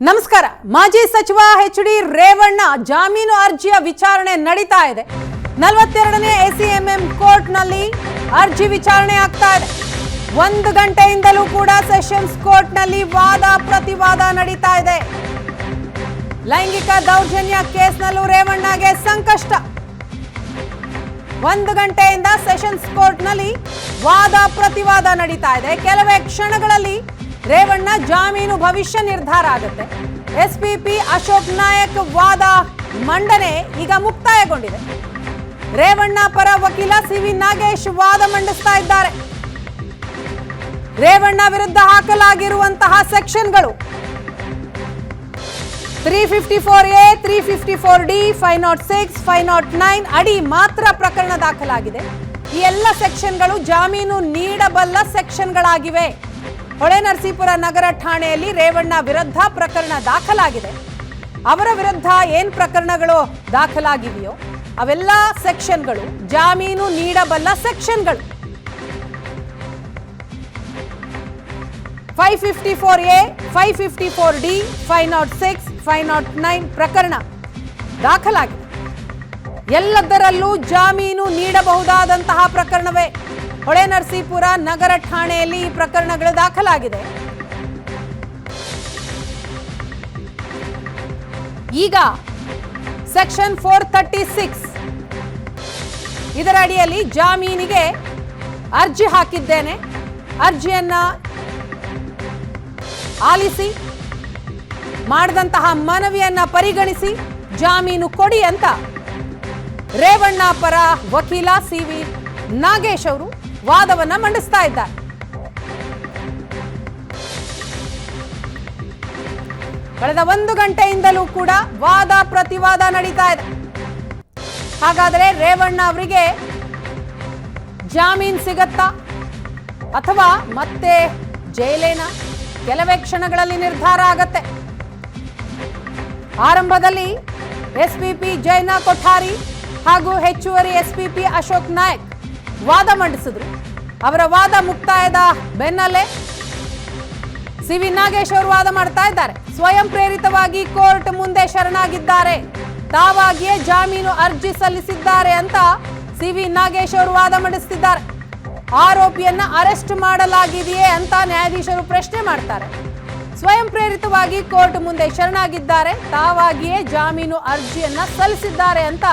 ನಮಸ್ಕಾರ. ಮಾಜಿ ಸಚಿವ ಎಚ್ ಡಿ ರೇವಣ್ಣ ಜಾಮೀನು ಅರ್ಜಿಯ ವಿಚಾರಣೆ ನಡೀತಾ ಇದೆ. ನಲವತ್ತೆರಡನೇ ಎಸಿಎಂಎಂ ಕೋರ್ಟ್ನಲ್ಲಿ ಅರ್ಜಿ ವಿಚಾರಣೆ ಆಗ್ತಾ ಇದೆ. ಒಂದು ಗಂಟೆಯಿಂದಲೂ ಕೂಡ ಸೆಷನ್ಸ್ ಕೋರ್ಟ್ನಲ್ಲಿ ವಾದ ಪ್ರತಿವಾದ ನಡೀತಾ ಇದೆ. ಲೈಂಗಿಕ ದೌರ್ಜನ್ಯ ಕೇಸ್ನಲ್ಲೂ ರೇವಣ್ಣಗೆ ಸಂಕಷ್ಟ. ಒಂದು ಗಂಟೆಯಿಂದ ಸೆಷನ್ಸ್ ಕೋರ್ಟ್ನಲ್ಲಿ ವಾದ ಪ್ರತಿವಾದ ನಡೀತಾ ಇದೆ. ಕೆಲವೇ ಕ್ಷಣಗಳಲ್ಲಿ ರೇವಣ್ಣ ಜಾಮೀನು ಭವಿಷ್ಯ ನಿರ್ಧಾರ ಆಗುತ್ತೆ. ಎಸ್ಪಿಪಿ ಅಶೋಕ್ ನಾಯಕ್ ವಾದ ಮಂಡನೆ ಈಗ ಮುಕ್ತಾಯಗೊಂಡಿದೆ. ರೇವಣ್ಣ ಪರ ವಕೀಲ ಸಿ ವಿ ನಾಗೇಶ್ ವಾದ ಮಂಡಿಸ್ತಾ ಇದ್ದಾರೆ. ರೇವಣ್ಣ ವಿರುದ್ಧ ಹಾಕಲಾಗಿರುವಂತಹ ಸೆಕ್ಷನ್ಗಳು. Three fifty four A three fifty four D five nought six five nought nine ಅಡಿ ಮಾತ್ರ ಪ್ರಕರಣ ದಾಖಲಾಗಿದೆ. ಈ ಎಲ್ಲ ಸೆಕ್ಷನ್ಗಳು ಜಾಮೀನು ನೀಡಬಲ್ಲ ಸೆಕ್ಷನ್ಗಳಾಗಿವೆ. ಹೊಳೆನರಸೀಪುರ ನಗರ ಠಾಣೆಯಲ್ಲಿ ರೇವಣ್ಣ ವಿರುದ್ಧ ಪ್ರಕರಣ ದಾಖಲಾಗಿದೆ. ಅವರ ವಿರುದ್ಧ ಏನ್ ಪ್ರಕರಣಗಳು ದಾಖಲಾಗಿದೆಯೋ ಅವೆಲ್ಲ ಸೆಕ್ಷನ್ಗಳು, ಜಾಮೀನು ನೀಡಬಲ್ಲ ಸೆಕ್ಷನ್ಗಳು. Five fifty four A, five fifty four D, five nought six, five nought nine ಪ್ರಕರಣ ದಾಖಲಾಗಿದೆ. ಎಲ್ಲದರಲ್ಲೂ ಜಾಮೀನು ನೀಡಬಹುದಾದಂತಹ ಪ್ರಕರಣವೇ? ಹೊಳೆನರಸೀಪುರ ನಗರ ಠಾಣೆಯಲ್ಲಿ ಈ ಪ್ರಕರಣಗಳು ದಾಖಲಾಗಿದೆ. ಈಗ ಸೆಕ್ಷನ್ ಫೋರ್ ತರ್ಟಿ ಸಿಕ್ಸ್ ಇದರ ಅಡಿಯಲ್ಲಿ ಜಾಮೀನಿಗೆ ಅರ್ಜಿ ಹಾಕಿದ್ದೇನೆ. ಅರ್ಜಿಯನ್ನ ಆಲಿಸಿ, ಮಾಡಿದಂತಹ ಮನವಿಯನ್ನ ಪರಿಗಣಿಸಿ ಜಾಮೀನು ಕೊಡಿ ಅಂತ ರೇವಣ್ಣ ಪರ ವಕೀಲ ಸಿ ವಿ ನಾಗೇಶ್ ಅವರು ವಾದವನ್ನ ಮಂಡಿಸ್ತಾ ಇದ್ದಾರೆ ಕಳೆದ ಒಂದು ಗಂಟೆಯಿಂದಲೂ ಕೂಡ ವಾದ ಪ್ರತಿವಾದ ನಡೀತಾ ಇದೆ. ಹಾಗಾದರೆ ರೇವಣ್ಣ ಅವರಿಗೆ ಜಾಮೀನ್ ಸಿಗತ್ತಾ? ಅಥವಾ ಮತ್ತೆ ಜೈಲೇನ? ಕೆಲವೇ ಕ್ಷಣಗಳಲ್ಲಿ ನಿರ್ಧಾರ ಆಗತ್ತೆ. ಆರಂಭದಲ್ಲಿ ಎಸ್ಪಿಪಿ ಜೈನಾ ಕೊಠಾರಿ ಹಾಗೂ ಹೆಚ್ಚುವರಿ ಎಸ್ಪಿಪಿ ಅಶೋಕ್ ನಾಯಕ್ ವಾದ ಮಂಡಿಸಿದ್ರು. ಅವರ ವಾದ ಮುಕ್ತಾಯದ ಬೆನ್ನಲ್ಲೇ ಸಿ ವಿ ನಾಗೇಶ್ ಅವರು ವಾದ ಮಾಡ್ತಾ ಇದ್ದಾರೆ. ಸ್ವಯಂ ಪ್ರೇರಿತವಾಗಿ ಕೋರ್ಟ್ ಮುಂದೆ ಶರಣಾಗಿದ್ದಾರೆ. ತಾವಾಗಿಯೇ ಜಾಮೀನು ಅರ್ಜಿ ಸಲ್ಲಿಸಿದ್ದಾರೆ ಅಂತ ಸಿ ವಿ ನಾಗೇಶ್ ಅವರು ವಾದ ಮಂಡಿಸುತ್ತಿದ್ದಾರೆ ಆರೋಪಿಯನ್ನ ಅರೆಸ್ಟ್ ಮಾಡಲಾಗಿದೆಯೇ ಅಂತ ನ್ಯಾಯಾಧೀಶರು ಪ್ರಶ್ನೆ ಮಾಡ್ತಾರೆ. ಸ್ವಯಂ ಪ್ರೇರಿತವಾಗಿ ಕೋರ್ಟ್ ಮುಂದೆ ಶರಣಾಗಿದ್ದಾರೆ. ತಾವಾಗಿಯೇ ಜಾಮೀನು ಅರ್ಜಿಯನ್ನ ಸಲ್ಲಿಸಿದ್ದಾರೆ ಅಂತ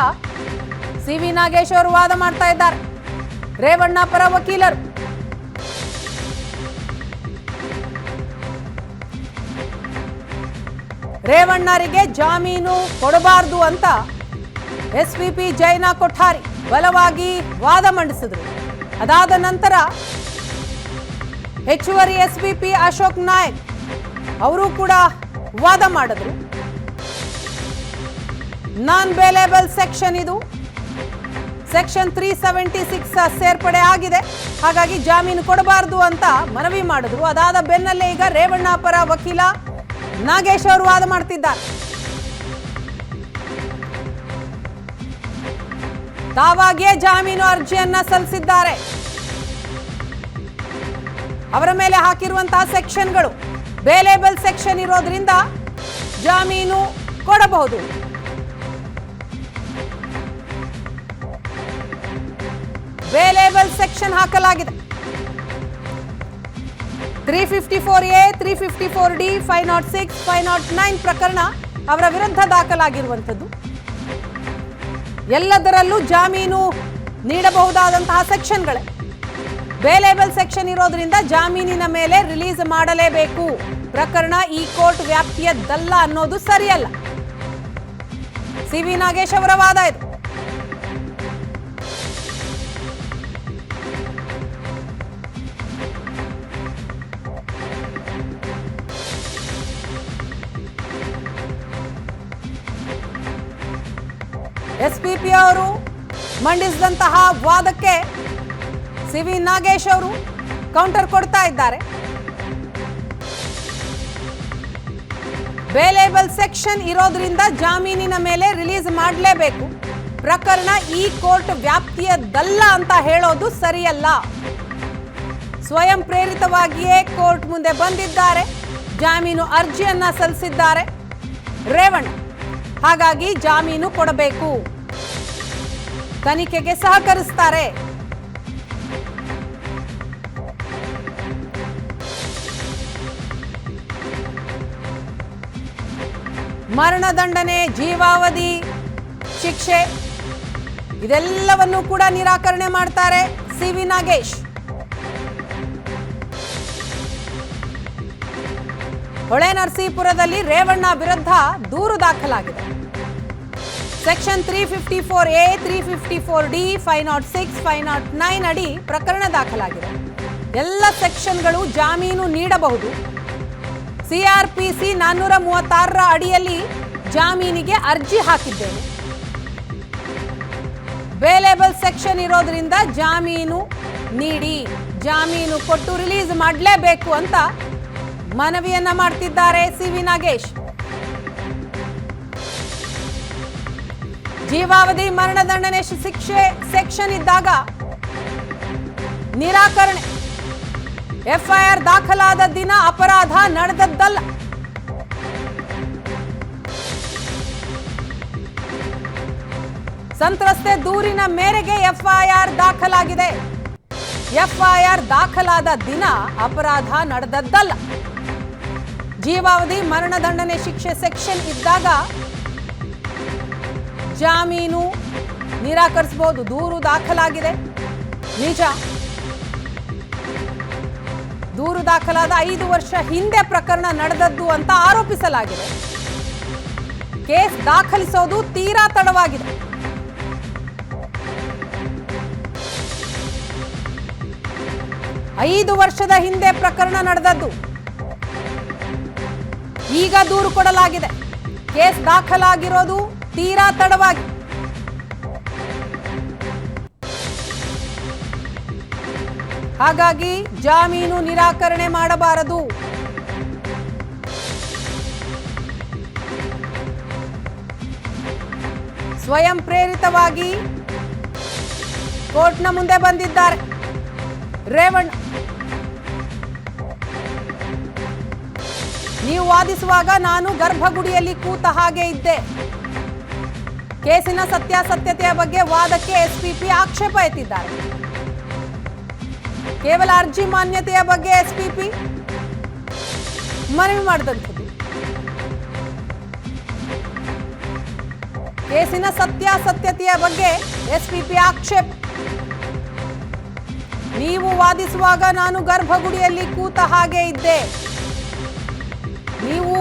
ಸಿ ವಿ ನಾಗೇಶ್ ಅವರು ವಾದ ಮಾಡ್ತಾ ಇದ್ದಾರೆ. ರೇವಣ್ಣ ಪರ ವಕೀಲರು. ರೇವಣ್ಣರಿಗೆ ಜಾಮೀನು ಕೊಡಬಾರದು ಅಂತ ಎಸ್ವಿಪಿ ಜೈನ ಕೊಠಾರಿ ಬಲವಾಗಿ ವಾದ ಮಂಡಿಸಿದ್ರು. ಅದಾದ ನಂತರ ಹೆಚ್ಚುವರಿ ಎಸ್ವಿಪಿ ಅಶೋಕ್ ನಾಯಕ್ ಅವರು ಕೂಡ ವಾದ ಮಾಡಿದ್ರು. ನಾನ್ ಬೇಲೇಬಲ್ ಸೆಕ್ಷನ್ ಇದು. ಸೆಕ್ಷನ್ ತ್ರೀ ಸೆವೆಂಟಿ ಸಿಕ್ಸ್ ಸೇರ್ಪಡೆ ಆಗಿದೆ. ಹಾಗಾಗಿ ಜಾಮೀನು ಕೊಡಬಾರದು ಅಂತ ಮನವಿ ಮಾಡಿದ್ರು. ಅದಾದ ಬೆನ್ನಲ್ಲೇ ಈಗ ರೇವಣ್ಣ ಪರ ವಕೀಲ ನಾಗೇಶ್ ಅವರು ವಾದ ಮಾಡ್ತಿದ್ದಾರೆ. ತಾವಾಗಿಯೇ ಜಾಮೀನು ಅರ್ಜಿಯನ್ನ ಸಲ್ಲಿಸಿದ್ದಾರೆ. ಅವರ ಮೇಲೆ ಹಾಕಿರುವಂತಹ ಸೆಕ್ಷನ್ಗಳು ಬೇಲೇಬಲ್ ಸೆಕ್ಷನ್ ಇರೋದ್ರಿಂದ ಜಾಮೀನು ಕೊಡಬಹುದು. ಬೇಲೇಬಲ್ ಸೆಕ್ಷನ್ ಹಾಕಲಾಗಿದೆ. Three fifty four A three fifty four D five nought six five nought nine ಪ್ರಕರಣ ಅವರ ವಿರುದ್ಧ ದಾಖಲಾಗಿರುವಂಥದ್ದು. ಎಲ್ಲದರಲ್ಲೂ ಜಾಮೀನು ನೀಡಬಹುದಾದಂತಹ ಸೆಕ್ಷನ್ಗಳೇ ಬೇಲೇಬಲ್ ಸೆಕ್ಷನ್ ಇರೋದ್ರಿಂದ ಜಾಮೀನಿನ ಮೇಲೆ ರಿಲೀಸ್ ಮಾಡಲೇಬೇಕು. ಪ್ರಕರಣ ಈ ಕೋರ್ಟ್ ವ್ಯಾಪ್ತಿಯದ್ದಲ್ಲ ಅನ್ನೋದು ಸರಿಯಲ್ಲ. ಸಿ ವಿ ನಾಗೇಶ್ ಅವರ ವಾದ ಇದು. ಎಸ್ಪಿಪಿ ಅವರು ಮಂಡಿಸಿದಂತಹ ವಾದಕ್ಕೆ ಸಿ ವಿ ನಾಗೇಶ್ ಅವರು ಕೌಂಟರ್ ಕೊಡ್ತಾ ಇದ್ದಾರೆ. ಬೇಲೇಬಲ್ ಸೆಕ್ಷನ್ ಇರೋದ್ರಿಂದ ಜಾಮೀನಿನ ಮೇಲೆ ರಿಲೀಸ್ ಮಾಡಲೇಬೇಕು. ಪ್ರಕರಣ ಈ ಕೋರ್ಟ್ ವ್ಯಾಪ್ತಿಯದ್ದಲ್ಲ ಅಂತ ಹೇಳೋದು ಸರಿಯಲ್ಲ. ಸ್ವಯಂ ಪ್ರೇರಿತವಾಗಿಯೇ ಕೋರ್ಟ್ ಮುಂದೆ ಬಂದಿದ್ದಾರೆ. ಜಾಮೀನು ಅರ್ಜಿಯನ್ನ ಸಲ್ಲಿಸಿದ್ದಾರೆ. ರೇವಣ್ಣ, ಹಾಗಾಗಿ ಜಾಮೀನು ಕೊಡಬೇಕು. ತನಿಖೆಗೆ ಸಹಕರಿಸ್ತಾರೆ. ಮರಣದಂಡನೆ ಜೀವಾವಧಿ, ಶಿಕ್ಷೆ, ಇದೆಲ್ಲವನ್ನು ಕೂಡ ನಿರಾಕರಣೆ ಮಾಡ್ತಾರೆ ಸಿ ವಿ ನಾಗೇಶ್. ಹೊಳೆ ನರಸೀಪುರದಲ್ಲಿ ರೇವಣ್ಣ ವಿರುದ್ಧ ದೂರು ದಾಖಲಾಗಿದೆ. Section three fifty four A three fifty four D five nought six five nought nine ಅಡಿ ಪ್ರಕರಣ ದಾಖಲಾಗಿದೆ. ಎಲ್ಲ ಸೆಕ್ಷನ್ಗಳು ಜಾಮೀನು ನೀಡಬಹುದು. ಸಿಆರ್ಪಿಸಿ ನಾನ್ನೂರ ಮೂವತ್ತಾರರ ಅಡಿಯಲ್ಲಿ ಜಾಮೀನಿಗೆ ಅರ್ಜಿ ಹಾಕಿದ್ದೇನೆ. ಬೇಲೇಬಲ್ ಸೆಕ್ಷನ್ ಇರೋದ್ರಿಂದ ಜಾಮೀನು ನೀಡಿ, ಜಾಮೀನು ಕೊಟ್ಟು ರಿಲೀಸ್ ಮಾಡಲೇಬೇಕು ಅಂತ ಮನವಿಯನ್ನ ಮಾಡ್ತಿದ್ದಾರೆ ಸಿ ವಿ ನಾಗೇಶ್. ಜೀವಾವಧಿ ಮರಣದಂಡನೆ ಶಿಕ್ಷೆ ಸೆಕ್ಷನ್ ಇದ್ದಾಗ ನಿರಾಕರಣೆ. ಎಫ್ಐಆರ್ ದಾಖಲಾದ ದಿನ ಅಪರಾಧ ನಡೆದದ್ದಲ್ಲ. ಸಂತ್ರಸ್ತೆ ದೂರಿನ ಮೇರೆಗೆ ಎಫ್ಐಆರ್ ದಾಖಲಾಗಿದೆ. ಎಫ್ಐಆರ್ ದಾಖಲಾದ ದಿನ ಅಪರಾಧ ನಡೆದದ್ದಲ್ಲ. ಜೀವಾವಧಿ ಮರಣದಂಡನೆ ಶಿಕ್ಷೆ ಸೆಕ್ಷನ್ ಇದ್ದಾಗ ಜಾಮೀನು ನಿರಾಕರಿಸಬಹುದು, ದೂರು ದಾಖಲಾಗಿದೆ. ನಿಜ. ದೂರು ದಾಖಲಾದ ಐದು ವರ್ಷ ಹಿಂದೆ ಪ್ರಕರಣ ನಡೆದದ್ದು ಅಂತ ಆರೋಪಿಸಲಾಗಿದೆ. ಕೇಸ್ ದಾಖಲಿಸೋದು ತೀರಾ ತಡವಾಗಿದೆ. ಐದು ವರ್ಷದ ಹಿಂದೆ ಪ್ರಕರಣ ನಡೆದದ್ದು. ಈಗ ದೂರು ಕೊಡಲಾಗಿದೆ. ಕೇಸ್ ದಾಖಲಾಗಿರೋದು ತೀರಾ ತಡವಾಗಿ. ಹಾಗಾಗಿ ಜಾಮೀನು ನಿರಾಕರಣೆ ಮಾಡಬಾರದು. ಸ್ವಯಂ ಪ್ರೇರಿತವಾಗಿ ಕೋರ್ಟ್ನ ಮುಂದೆ ಬಂದಿದ್ದಾರೆ. ರೇವಣ್ ನೀವು ವಾದಿಸುವಾಗ ನಾನು ಗರ್ಭಗುಡಿಯಲ್ಲಿ ಕೂತ ಹಾಗೆ ಇದ್ದೆ. ಕೇಸಿನ ಸತ್ಯಾಸತ್ಯತೆಯ ಬಗ್ಗೆ ವಾದಕ್ಕೆ ಎಸ್ಪಿಪಿ ಆಕ್ಷೇಪ ಎತ್ತಿದ್ದಾರೆ. ಕೇವಲ ಅರ್ಜಿ ಮಾನ್ಯತೆಯ ಬಗ್ಗೆ ಎಸ್ಪಿಪಿ ಮನವಿ ಮಾಡಿದಂಥದ್ದು. ಕೇಸಿನ ಸತ್ಯಾಸತ್ಯತೆಯ ಬಗ್ಗೆ ಎಸ್ಪಿಪಿ ಆಕ್ಷೇಪ. ನೀವು ವಾದಿಸುವಾಗ ನಾನು ಗರ್ಭಗುಡಿಯಲ್ಲಿ ಕೂತ ಹಾಗೆ ಇದ್ದೆ. ನೀವು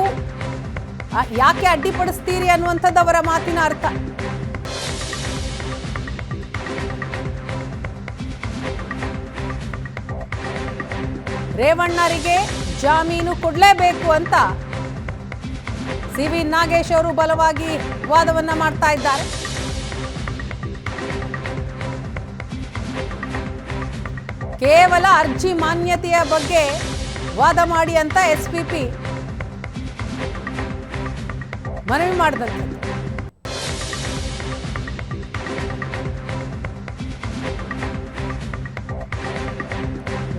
ಯಾಕೆ ಅಡ್ಡಿಪಡಿಸ್ತೀರಿ ಅನ್ನುವಂಥದ್ದು ಅವರ ಮಾತಿನ ಅರ್ಥ. ರೇವಣ್ಣರಿಗೆ ಜಾಮೀನು ಕೊಡಲೇಬೇಕು ಅಂತ ಸಿ ವಿ ನಾಗೇಶ್ ಅವರು ಬಲವಾಗಿ ವಾದವನ್ನ ಮಾಡ್ತಾ ಇದ್ದಾರೆ. ಕೇವಲ ಅರ್ಜಿ ಮಾನ್ಯತೆಯ ಬಗ್ಗೆ ವಾದ ಮಾಡಿ ಅಂತ ಎಸ್ ಪಿ ಪಿ ಮನವಿ ಮಾಡಿದಂಥದ್ದು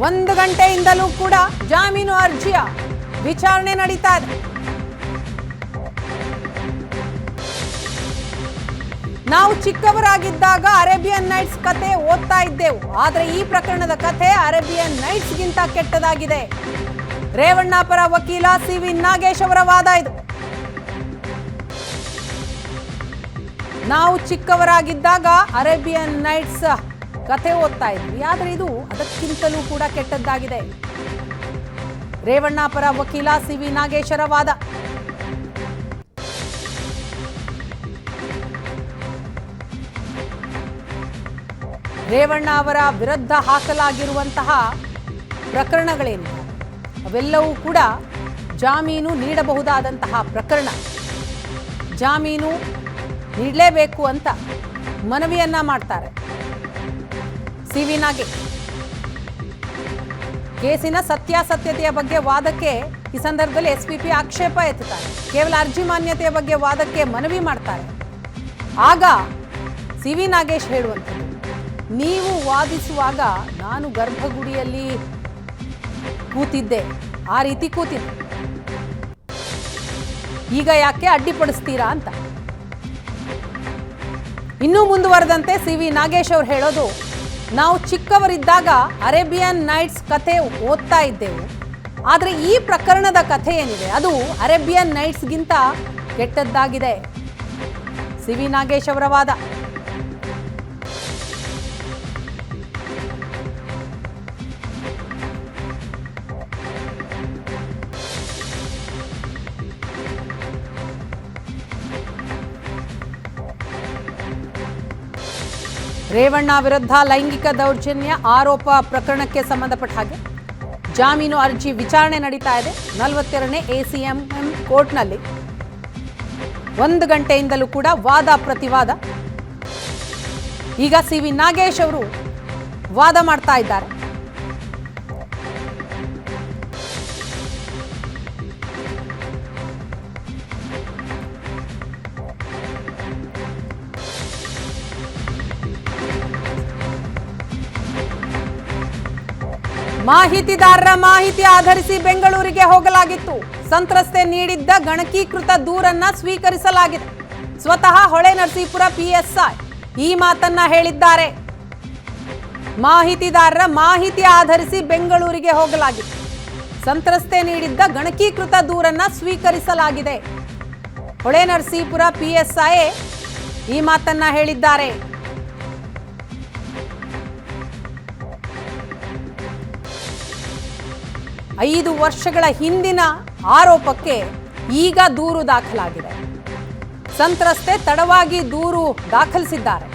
ಒಂದು ಗಂಟೆಯಿಂದಲೂ ಕೂಡ ಜಾಮೀನು ಅರ್ಜಿಯ ವಿಚಾರಣೆ ನಡೀತಾ ಇದೆ. ನಾವು ಚಿಕ್ಕವರಾಗಿದ್ದಾಗ ಅರೇಬಿಯನ್ ನೈಟ್ಸ್ ಕತೆ ಓದ್ತಾ ಇದ್ದೆವು. ಆದರೆ ಈ ಪ್ರಕರಣದ ಕಥೆ ಅರೇಬಿಯನ್ ನೈಟ್ಸ್ಗಿಂತ ಕೆಟ್ಟದಾಗಿದೆ. ರೇವಣ್ಣ ಪರ ವಕೀಲ ಸಿ ವಿ ನಾಗೇಶ್ ಅವರ ವಾದ ಇದು. ನಾವು ಚಿಕ್ಕವರಾಗಿದ್ದಾಗ ಅರೇಬಿಯನ್ ನೈಟ್ಸ್ ಕಥೆ ಓದ್ತಾ ಇದ್ವಿ. ಆದರೆ ಇದು ಅದಕ್ಕಿಂತಲೂ ಕೂಡ ಕೆಟ್ಟದ್ದಾಗಿದೆ. ರೇವಣ್ಣ ಪರ ವಕೀಲ ಸಿ ವಿ ನಾಗೇಶರ ವಾದ. ರೇವಣ್ಣ ಅವರ ವಿರುದ್ಧ ಹಾಕಲಾಗಿರುವಂತಹ ಪ್ರಕರಣಗಳೇನು? ಅವೆಲ್ಲವೂ ಕೂಡ ಜಾಮೀನು ನೀಡಬಹುದಾದಂತಹ ಪ್ರಕರಣ. ಜಾಮೀನು ನೀಡಲೇಬೇಕು ಅಂತ ಮನವಿಯನ್ನ ಮಾಡ್ತಾರೆ. ಸಿ ವಿ ನಾಗೇಶ್ ಕೇಸಿನ ಸತ್ಯಾಸತ್ಯತೆಯ ಬಗ್ಗೆ ವಾದಕ್ಕೆ ಈ ಸಂದರ್ಭದಲ್ಲಿ ಎಸ್ ಪಿ ಪಿ ಆಕ್ಷೇಪ ಎತ್ತುತ್ತಾರೆ. ಕೇವಲ ಅರ್ಜಿ ಮಾನ್ಯತೆಯ ಬಗ್ಗೆ ವಾದಕ್ಕೆ ಮನವಿ ಮಾಡ್ತಾರೆ. ಆಗ ಸಿ ವಿ ನಾಗೇಶ್ ಹೇಳುವಂಥದ್ದು, ನೀವು ವಾದಿಸುವಾಗ ನಾನು ಗರ್ಭಗುಡಿಯಲ್ಲಿ ಕೂತಿದ್ದೆ, ಆ ರೀತಿ ಕೂತಿದ್ದೆ. ಈಗ ಯಾಕೆ ಅಡ್ಡಿಪಡಿಸ್ತೀರಾ ಅಂತ? ಇನ್ನೂ ಮುಂದುವರೆದಂತೆ ಸಿ ವಿ ನಾಗೇಶ್ ಅವರು ಹೇಳೋದು ನಾವು ಚಿಕ್ಕವರಿದ್ದಾಗ ಅರೇಬಿಯನ್ ನೈಟ್ಸ್ ಕಥೆ ಓದ್ತಾ ಇದ್ದೆವು. ಆದರೆ ಈ ಪ್ರಕರಣದ ಕಥೆ ಏನಿದೆ? ಅದು ಅರೇಬಿಯನ್ ನೈಟ್ಸ್ಗಿಂತ ಕೆಟ್ಟದ್ದಾಗಿದೆ. ಸಿ ವಿ ನಾಗೇಶ್ ಅವರ ವಾದ. ರೇವಣ್ಣ ವಿರುದ್ಧ ಲೈಂಗಿಕ ದೌರ್ಜನ್ಯ ಆರೋಪ ಪ್ರಕರಣಕ್ಕೆ ಸಂಬಂಧಪಟ್ಟ ಹಾಗೆ ಜಾಮೀನು ಅರ್ಜಿ ವಿಚಾರಣೆ ನಡೀತಾ ಇದೆ. ನಲವತ್ತೆರಡನೇ ಎಸಿಎಂಎಂ ಕೋರ್ಟ್ನಲ್ಲಿ ಒಂದು ಗಂಟೆಯಿಂದಲೂ ಕೂಡ ವಾದ ಪ್ರತಿವಾದ. ಈಗ ಸಿ ವಿ ನಾಗೇಶ್ ಅವರು ವಾದ ಮಾಡ್ತಾ ಇದ್ದಾರೆ. ಮಾಹಿತಿದಾರರ ಮಾಹಿತಿ ಆಧರಿಸಿ ಬೆಂಗಳೂರಿಗೆ ಹೋಗಲಾಗಿತ್ತು. ಸಂತ್ರಸ್ತೆ ನೀಡಿದ್ದ ಗಣಕೀಕೃತ ದೂರನ್ನ ಸ್ವೀಕರಿಸಲಾಗಿದೆ. ಸ್ವತಃ ಹೊಳೆ ನರಸೀಪುರ ಪಿಎಸ್ಐ ಈ ಮಾತನ್ನ ಹೇಳಿದ್ದಾರೆ. ಮಾಹಿತಿದಾರರ ಮಾಹಿತಿ ಆಧರಿಸಿ ಬೆಂಗಳೂರಿಗೆ ಹೋಗಲಾಗಿತ್ತು. ಸಂತ್ರಸ್ತೆ ನೀಡಿದ್ದ ಗಣಕೀಕೃತ ದೂರನ್ನ ಸ್ವೀಕರಿಸಲಾಗಿದೆ. ಹೊಳೆ ನರಸೀಪುರ ಪಿಎಸ್ಐ ಈ ಮಾತನ್ನ ಹೇಳಿದ್ದಾರೆ. ಐದು ವರ್ಷಗಳ ಹಿಂದಿನ ಆರೋಪಕ್ಕೆ ಈಗ ದೂರು ದಾಖಲಾಗಿದೆ. ಸಂತ್ರಸ್ತೆ ತಡವಾಗಿ ದೂರು ದಾಖಲಿಸಿದ್ದಾರೆ.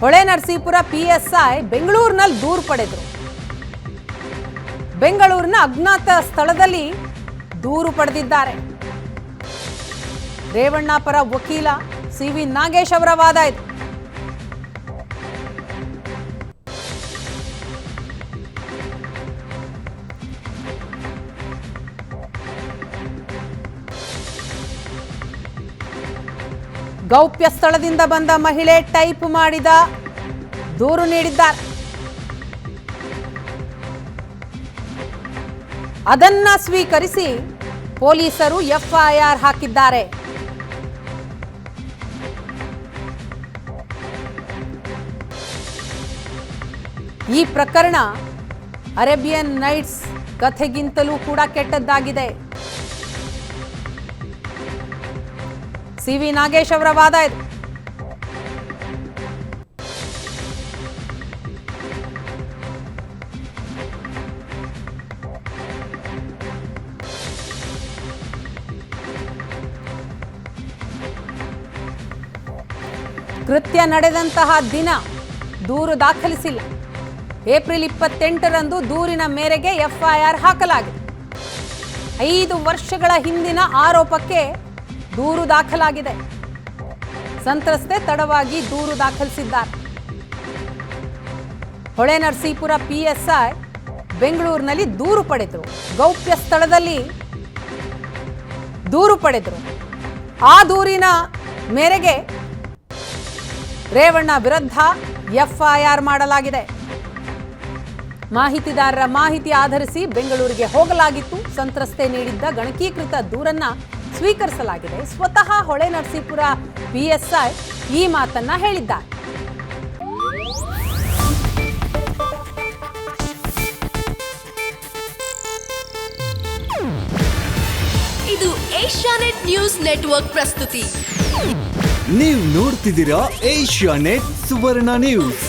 ಹೊಳೆ ನರಸೀಪುರ ಪಿಎಸ್ಐ ಬೆಂಗಳೂರಿನಲ್ಲಿ ದೂರು ಪಡೆದರು. ಬೆಂಗಳೂರಿನ ಅಜ್ಞಾತ ಸ್ಥಳದಲ್ಲಿ ದೂರು ಪಡೆದಿದ್ದಾರೆ. ರೇವಣ್ಣ ಪರ ವಕೀಲ ಸಿ ವಿ ನಾಗೇಶ್ ಅವರ ವಾದ ಇದು ಗೌಪ್ಯ ಸ್ಥಳದಿಂದ ಬಂದ ಮಹಿಳೆ ಟೈಪ್ ಮಾಡಿದ ದೂರು ನೀಡಿದ್ದಾರೆ. ಅದನ್ನ ಸ್ವೀಕರಿಸಿ ಪೊಲೀಸರು ಎಫ್ಐಆರ್ ಹಾಕಿದ್ದಾರೆ. ಈ ಪ್ರಕರಣ ಅರೇಬಿಯನ್ ನೈಟ್ಸ್ ಕಥೆಗಿಂತಲೂ ಕೂಡ ಕೆಟ್ಟದ್ದಾಗಿದೆ. ಸಿ ವಿ ನಾಗೇಶ್ ಅವರ ವಾದ ಇದು. ಕೃತ್ಯ ನಡೆದಂತಹ ದಿನ ದೂರು ದಾಖಲಿಸಿಲ್ಲ. ಏಪ್ರಿಲ್ ಇಪ್ಪತ್ತೆಂಟರಂದು ದೂರಿನ ಮೇರೆಗೆ ಎಫ್ಐಆರ್ ಹಾಕಲಾಗಿದೆ. ಐದು ವರ್ಷಗಳ ಹಿಂದಿನ ಆರೋಪಕ್ಕೆ ದೂರು ದಾಖಲಾಗಿದೆ. ಸಂತ್ರಸ್ತೆ ತಡವಾಗಿ ದೂರು ದಾಖಲಿಸಿದ್ದಾರೆ. ಹೊಳೆ ನರಸೀಪುರ ಪಿಎಸ್ಐ ಬೆಂಗಳೂರಿನಲ್ಲಿ ದೂರು ಪಡೆದರು. ಗೌಪ್ಯ ಸ್ಥಳದಲ್ಲಿ ದೂರು ಪಡೆದರು. ಆ ದೂರಿನ ಮೇರೆಗೆ ರೇವಣ್ಣ ವಿರುದ್ಧ ಎಫ್ಐಆರ್ ಮಾಡಲಾಗಿದೆ. ಮಾಹಿತಿದಾರರ ಮಾಹಿತಿ ಆಧರಿಸಿ ಬೆಂಗಳೂರಿಗೆ ಹೋಗಲಾಗಿತ್ತು. ಸಂತ್ರಸ್ತೆ ನೀಡಿದ್ದ ಗಣಕೀಕೃತ ದೂರನ್ನ ಸ್ವೀಕರಿಸಲಾಗಿದೆ. ಸ್ವತಃ ಹೊಳೆ ನರಸೀಪುರ ಪಿಎಸ್ಐ ಈ ಮಾತನ್ನ ಹೇಳಿದ್ದಾರೆ. ಇದು ಏಷ್ಯಾನೆಟ್ ನ್ಯೂಸ್ ನೆಟ್ವರ್ಕ್ ಪ್ರಸ್ತುತಿ. ನೀವು ನೋಡ್ತಿದ್ದೀರಾ ಏಷ್ಯಾ ನೆಟ್ ಸುವರ್ಣ ನ್ಯೂಸ್.